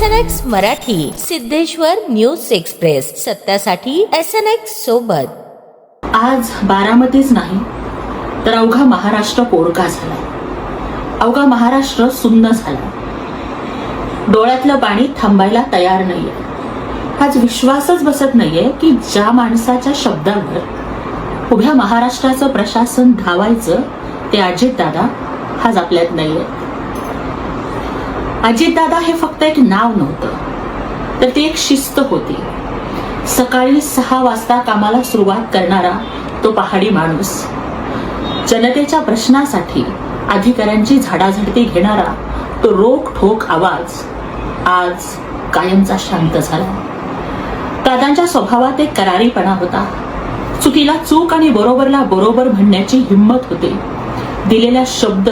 S N X Marathi Siddheshwar news express. सत्यासाठी S N X सोबत. आज बारामतीच नाही तर अवघा महाराष्ट्र पोरका झाला. अवघा महाराष्ट्र सुन्न झाला. डोळ्यातलं पाणी थांबायला तयार नाहीये. आज विश्वासच बसत नाहीये की ज्या माणसाच्या शब्दावर उभ्या महाराष्ट्राचं प्रशासन धावायचं ते अजितदादा आज आपल्यात नाहीये. अजितदादा हे फक्त एक नाव नव्हतं. तर ती एक शिस्त होती. सकाळी सहा वाजता कामाला सुरुवात करणारा तो पहाडी माणूस. जनतेच्या प्रश्नासाठी अधिकाऱ्यांची झाडाझडती घेणारा तो रोख ठोक आवाज आज कायमचा शांत झाला. दादांच्या स्वभावात एक करारीपणा होता. चुकीला चूक आणि बरोबरला बरोबर म्हणण्याची हिंमत होती. दिलेला शब्द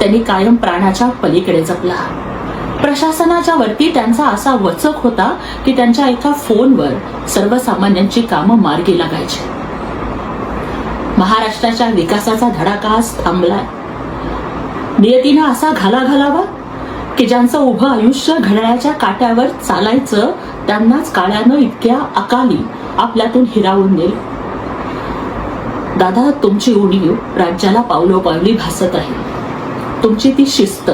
त्यांनी कायम प्राणाच्या पलीकडे जपला. प्रशासनाच्या वरती त्यांचा असा वचक होता की त्यांच्या एका फोनवर सर्वसामान्यांची कामं मार्गी लागायची. महाराष्ट्राच्या विकासाचा धडाका आज थांबलाय. नियतीनं असा घाला घालावा की ज्यांचं उभं आयुष्य घड्याळाच्या काट्यावर चालायचं त्यांनाच काळ्यानं इतक्या अकाली आपल्यातून हिरावून नेल. दादा तुमची उणीव राज्याला पावलोपावली भासत आहे. तुमची ती शिस्त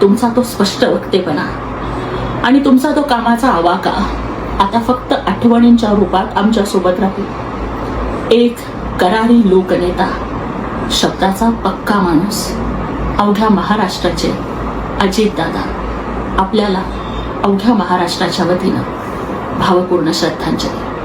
तुमचा तो स्पष्ट वक्तेपणा आणि तुमचा तो कामाचा आवाका आता फक्त आठवणींच्या रूपात आमच्यासोबत राहील एक करारी लोकनेता शब्दाचा पक्का माणूस अवघ्या महाराष्ट्राचे अजितदादा आपल्याला अवघ्या महाराष्ट्राच्या वतीनं भावपूर्ण श्रद्धांजली.